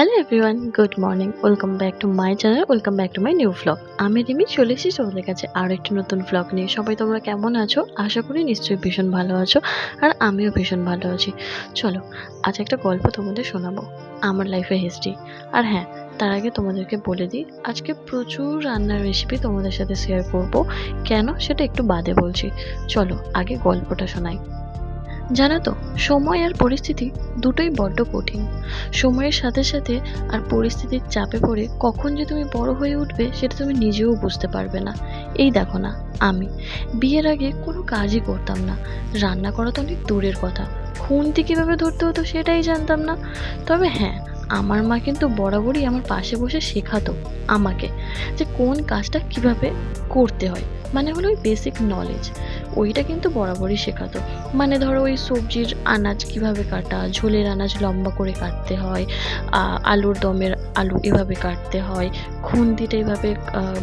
Hello everyone good morning welcome back to my channel welcome back to my new vlog আমি রিমি চলে এসেছি তোমাদের কাছে আরও একটি নতুন ভ্লগ নিয়ে। সবাই তোমরা কেমন আছো? আশা করি নিশ্চয়ই ভীষণ ভালো আছো, আর আমিও ভীষণ ভালো আছি। চলো, আজ একটা গল্প তোমাদের শোনাবো, আমার লাইফের হিস্ট্রি আর হ্যাঁ তার আগে তোমাদেরকে বলে দিই, আজকে প্রচুর রান্নার রেসিপি তোমাদের সাথে শেয়ার করব। কেন? সেটা একটু বাদে বলছি। চলো, আগে গল্পটা শোনাই। জানো তো, সময় আর পরিস্থিতি দুটোই বড্ড কঠিন। সময়ের সাথে সাথে আর পরিস্থিতির চাপে পড়ে কখন যে তুমি বড় হয়ে উঠবে সেটা তুমি নিজেও বুঝতে পারবে না। এই দেখো না, আমি বিয়ের আগে কোনো কাজই করতাম না। রান্না করা তো অনেক দূরের কথা। খুন্তি কীভাবে ধরতে হতো সেটাই জানতাম না। তবে হ্যাঁ আমার মা কিন্তু বরাবরই আমার পাশে বসে শেখাতো আমাকে যে কোন কাজটা কীভাবে করতে হয়। মানে হলো ওই বেসিক নলেজ ওইটা কিন্তু বরাবরই শেখাতো। মানে ধরো ওই সবজির আনাজ কীভাবে কাটা, ঝোলের আনাজ লম্বা করে কাটতে হয় আলুর দমের আলু এভাবে কাটতে হয়, খুন্তিটা এভাবে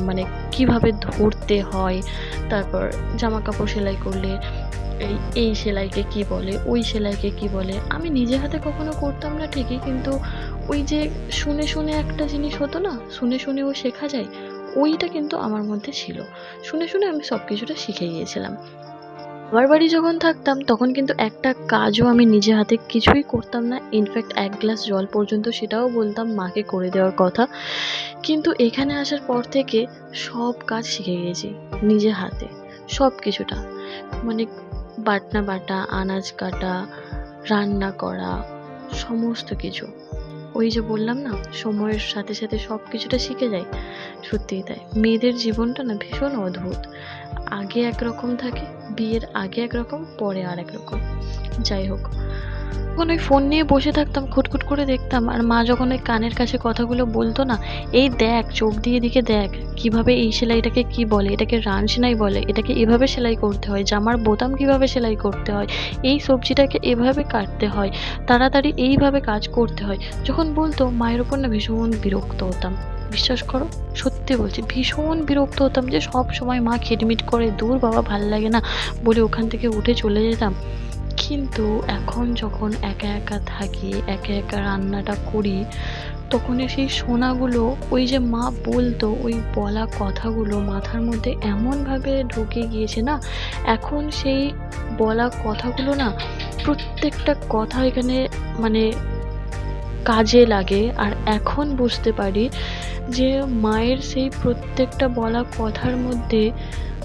মানে কীভাবে ধরতে হয়, তারপর জামা কাপড় সেলাই করলে, এই এই সেলাইকে কি বলে, ওই সেলাইকে কি বলে, আমি নিজে হাতে কখনো করতাম না ঠিকই, কিন্তু ওই যে শুনে শুনে একটা জিনিস হতো না, শুনে শুনেও শেখা যায় ওইটা কিন্তু আমার মধ্যে ছিল। শুনে শুনে আমি সব কিছুটা শিখে গিয়েছিলাম। বাবার বাড়ি যখন থাকতাম, তখন কিন্তু একটা কাজও আমি নিজে হাতে কিছুই করতাম না। ইনফ্যাক্ট এক গ্লাস জল পর্যন্ত সেটাও বলতাম মাকে করে দেওয়ার কথা। কিন্তু এখানে আসার পর থেকে সব কাজ শিখে গিয়েছি, নিজে হাতে। সব কিছুটা মানে বাটনা বাটা, আনাজ কাটা, রান্না করা, সমস্ত কিছু। ওই যে বললাম না, সময়ের সাথে সাথে সব কিছুটা শিখে যায়। সত্যিই তাই। মেয়েদের জীবনটা না ভীষণ অদ্ভুত। আগে একরকম থাকে, বিয়ের আগে একরকম, পরে আর একরকম। যাই হোক। যখন ওই ফোন নিয়ে বসে থাকতাম, খুটখুট করে দেখতাম। আর মা যখন ওই কানের কাছে কথাগুলো বলতো না, এই দেখ, চোখ দিয়ে দিকে দেখ, কীভাবে এই সেলাইটাকে কি বলে, এটাকে রান সেলাই বলে, এটাকে এভাবে সেলাই করতে হয়, জামার বোতাম কীভাবে সেলাই করতে হয়, এই সবজিটাকে এভাবে কাটতে হয়, তাড়াতাড়ি এইভাবে কাজ করতে হয়। যখন বলতো, মায়ের ওপর না ভীষণ বিরক্ত হতাম। বিশ্বাস করো, সত্যি বলছি, ভীষণ বিরক্ত হতাম যে সব সময় মা খিটমিট করে, দূর বাবা, ভালো লাগে না। বলে ওখান থেকে উঠে চলে যেতাম। কিন্তু এখন যখন একা একা থাকি, একা একা রান্নাটা করি, তখন সেই শোনাগুলো ওই যে মা বলতো, ওই বলা কথাগুলো মাথার মধ্যে এমনভাবে ঢুকে গিয়েছে না? এখন সেই বলা কথাগুলো না প্রত্যেকটা কথা এখানে মানে কাজে লাগে। আর এখন বুঝতে পারি যে মায়ের সেই প্রত্যেকটা বলা কথার মধ্যে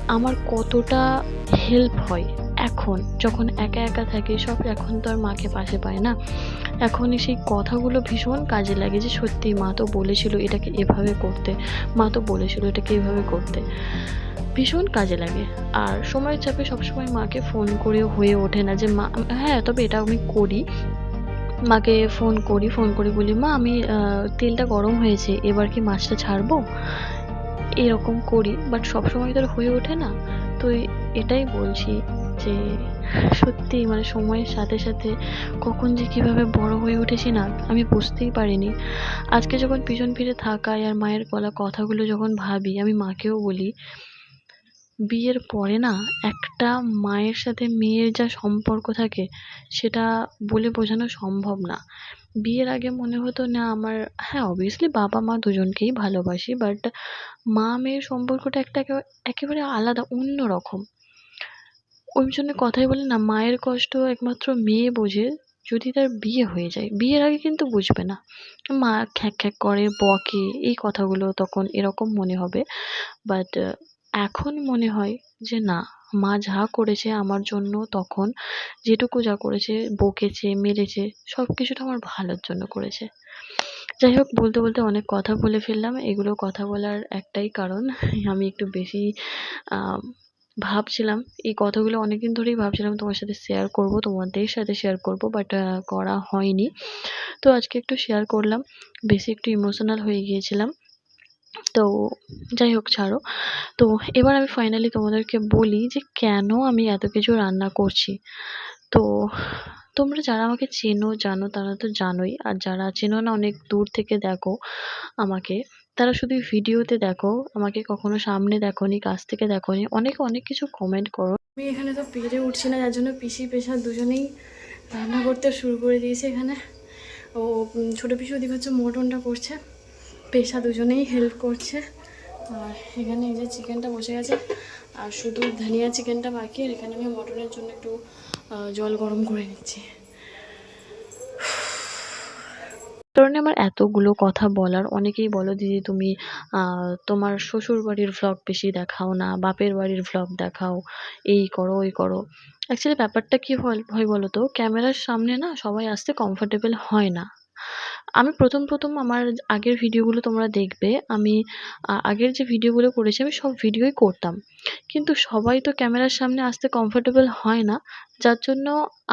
আমার কতটা হেল্প হয়। এখন, যখন একা একা থাকি, সব এখন তো আর মাকে পাশে পায় না। এখন সেই কথাগুলো ভীষণ কাজে লাগে যে, সত্যি মা তো বলেছিল এটাকে এভাবে করতে, মা তো বলেছিল এটাকে এভাবে করতে। ভীষণ কাজে লাগে। আর সময়ের চাপে সবসময় মাকে ফোন করেও হয়ে ওঠে না যে, মা হ্যাঁ তবে এটা আমি করি। মাকে ফোন করি ফোন করি, বলি, মা, আমি তেলটা গরম হয়েছে, এবার কি মাছটা ছাড়বো? এরকম করি। বাট সবসময় তো হয়ে ওঠে না। তো এটাই বলছি যে সত্যি মানে সময়ের সাথে সাথে কখন যে কীভাবে বড় হয়ে উঠেছি না, আমি বুঝতেই পারিনি। আজকে যখন পিছন ফিরে থাকায় আর মায়ের বলা কথাগুলো যখন ভাবি, আমি মাকেও বলি, বিয়ের পরে না একটা মায়ের সাথে মেয়ের যা সম্পর্ক থাকে, সেটা বলে বোঝানো সম্ভব না। বিয়ের আগে মনে হতো না আমার হ্যাঁ অবভিয়াসলি বাবা মা দুজনকেই ভালোবাসি বাট মা মেয়ের সম্পর্কটা একটা একেবারে আলাদা অন্য রকম ওই জন্য কথাই বলে না, মায়ের কষ্ট একমাত্র মেয়ে বোঝে যদি তার বিয়ে হয়ে যায়। বিয়ের আগে কিন্তু বুঝবে না। মা খ্যাঁক খ্যাঁক করে, বকে, এই কথাগুলো তখন এরকম মনে হবে। বাট এখন মনে হয় যে না, মা যা করেছে আমার জন্য তখন যেটুকু যা করেছে, বকেছে, মেরেছে সব কিছুটা আমার ভালোর জন্য করেছে। যাই হোক, বলতে বলতে অনেক কথা বলে ফেললাম। এগুলো কথা বলার একটাই কারণ। আমি একটু বেশি ভাবছিলাম, এই কথাগুলো অনেকদিন ধরেই ভাবছিলাম তোমার সাথে শেয়ার করব, তোমাদের সাথে শেয়ার করব বাট করা হয়নি। তো আজকে একটু শেয়ার করলাম, বেশি একটু ইমোশনাল হয়ে গিয়েছিলাম। তো যাই হোক, ছাড়ো। তো এবার আমি ফাইনালি তোমাদেরকে বলি যে কেন আমি এত কিছু রান্না করছি। তো তোমরা যারা আমাকে চেনো, জানো তারা তো জানোই। আর যারা চেনো না অনেক দূর থেকে দেখো আমাকে, তারা শুধু ভিডিওতে দেখো, আমাকে কখনো সামনে দেখোনি, কাছ থেকে দেখোনি। অনেকে অনেক কিছু কমেন্ট করো। আমি এখানে তো পেরে উঠছি না, যার জন্য পিসি পেশা দুজনেই রান্না করতে শুরু করে দিয়েছে এখানে। ও ছোটো পিসি ওদিকে হচ্ছে মটনটা করছে, পেশা দুজনেই হেল্প করছে। আর এখানে এই যে চিকেনটা বসে গেছে, আর শুধু ধনিয়া চিকেনটা বাকি, আর এখানে আমি মটনের জন্য একটু জল গরম করে নিচ্ছি। কারণে আমার এতগুলো কথা বলার, অনেকেই বলো দিদি তুমি তোমার শ্বশুর বাড়ির ভ্লগ বেশি দেখাও না, বাপের বাড়ির ভ্লগ দেখাও, এই করো, ওই করো। অ্যাকচুয়ালি ব্যাপারটা কী হয় বলো তো ক্যামেরার সামনে না সবাই আসতে কমফোর্টেবল হয় না। আমি প্রথম প্রথম আমার আগের ভিডিওগুলো তোমরা দেখবে। আমি আগের যে ভিডিওগুলো করেছি, আমি সব ভিডিওই করতাম। কিন্তু সবাই তো ক্যামেরার সামনে আসতে কমফোর্টেবল হয় না। যার জন্য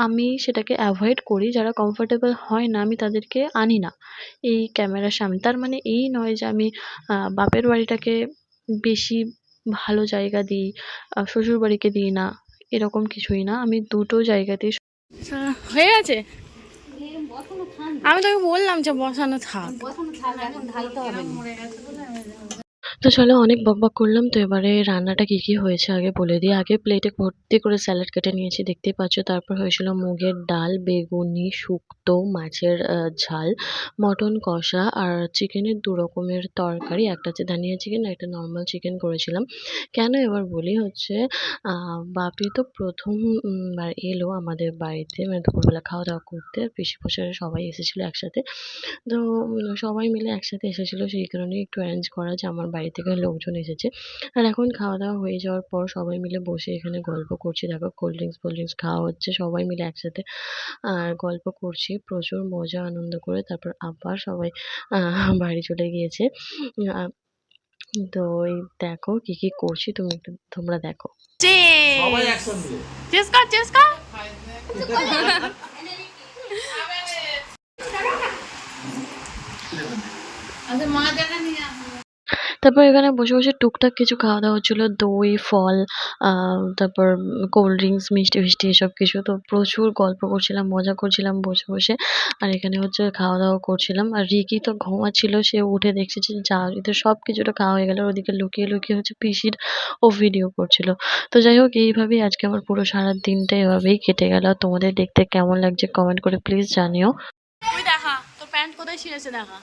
আমি সেটাকে অ্যাভয়েড করি। যারা কমফোর্টেবল হয় না, আমি তাদেরকে আনি না এই ক্যামেরার সামনে। তার মানে এই নয় যে আমি বাপের বাড়িটাকে বেশি ভালো জায়গা দিই শ্বশুর বাড়িকে দিই না, এরকম কিছুই না। আমি দুটো জায়গাতেই হয়ে গেছে? আমি তোকে বললাম যে বসানো থাক। তো চলো অনেক বকবক করলাম তো এবারে রান্নাটা কি কি হয়েছে আগে বলে দিই। আগে প্লেটে ভর্তি করে স্যালাড কেটে নিয়েছি দেখতেই পাচ্ছ। তারপর হয়েছিল মুগের ডাল বেগুনি শুক্তো মাছের ঝাল মটন কষা আর চিকেনের দু রকমের তরকারি। একটা হচ্ছে ধানিয়া চিকেন একটা নর্মাল চিকেন করেছিলাম। কেন এবার বলি হচ্ছে বাপি তো প্রথম উম, বার এলো আমাদের বাড়িতে মানে দুপুরবেলা খাওয়া দাওয়া করতে পিসি মশাইরা সবাই এসেছিল একসাথে। তো সবাই মিলে একসাথে এসেছিল সেই কারণে একটু অ্যারেঞ্জ করা যে আমার বাড়ি থেকে লোকজন এসেছে। আর এখন খাওয়া দাওয়া হয়ে যাওয়ার পর সবাই মিলে বসে এখানে গল্প করছি। দেখো কোল্ড ড্রিঙ্কস ফোল্ড ড্রিঙ্কস খাওয়া হচ্ছে সবাই মিলে একসাথে আর গল্প করছি। প্রচুর মজা আনন্দ করে তারপর আবার সবাই বাড়ি চলে গিয়েছে। তো এই দেখো কি কি করছি তুমি একটু তোমরা দেখো। কর চেস কর। তারপর এখানে বসে বসে টুকটাক কিছু খাওয়া দাওয়া হচ্ছিল দই ফল তারপর কোল্ড ড্রিঙ্কস মিষ্টি ফিষ্টি এসব কিছু। তো প্রচুর গল্প করছিলাম মজা করছিলাম বসে বসে। আর এখানে হচ্ছে খাওয়া দাওয়া করছিলাম। আর রিকি তো ঘুমাচ্ছিল সে উঠে দেখছে যে যা তো সব কিছুটা খাওয়া হয়ে গেল। ওদিকে লুকিয়ে লুকিয়ে হচ্ছে পিসির ও ভিডিও করছিল। তো যাই হোক এইভাবেই আজকে আমার পুরো সারা দিনটা এভাবেই কেটে গেল। তোমাদের দেখতে কেমন লাগছে কমেন্ট করে প্লিজ জানিও। তুই দেখা তোর প্যান্ট কোথায় ছিঁড়েছে দেখা?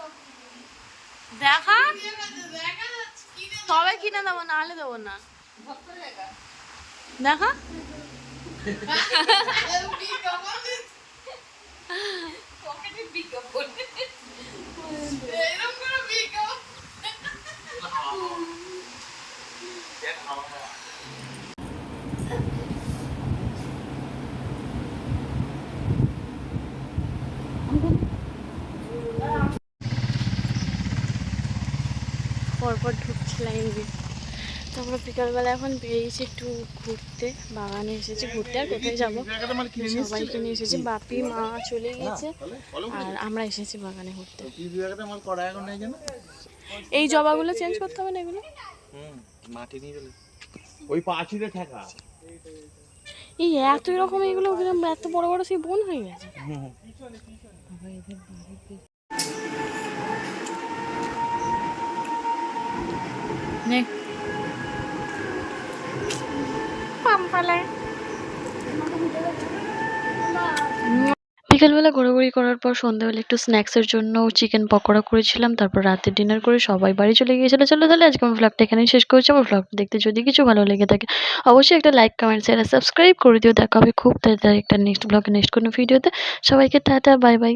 দেখা তবে কিনে দেবো না হলে দেবো না। দেখা? পরপর ঢুকছি লাইন দিয়ে তারপর বিকালবেলা এখন বেরিয়েছি একটু ঘুরতে বাগানে এসেছি ঘুরতে আর কোথায় যাব? সবাইকে নিয়ে এসেছি বাপি মা চলে গিয়েছে আর আমরা এসেছি বাগানে ঘুরতে। এই জবাগুলো চেঞ্জ করতে হবে না এগুলো? মাটি নিয়ে ওই ঠেকা। এই এত রকম এগুলো এত বড় বড় সেই বোন হয়ে গেছে। নে। বিকেলবেলা ঘোরাঘুরি করার পর সন্ধ্যাবেলা একটু স্ন্যাক্সের জন্য চিকেন পকোড়া করেছিলাম তারপর রাতে ডিনার করে সবাই বাড়ি চলে গিয়েছিল। চলো তাহলে আজকে আমার ভ্লগটা এখানেই শেষ করছি। আমার ভ্লগটা দেখতে যদি কিছু ভালো লেগে থাকে অবশ্যই একটা লাইক কমেন্ট শেয়ার সাবস্ক্রাইব করে দিও। দেখা হবে খুব তাড়াতাড়ি একটা নেক্সট ব্লগে নেক্সট কোনো ভিডিওতে সবাইকে টাটা বাই বাই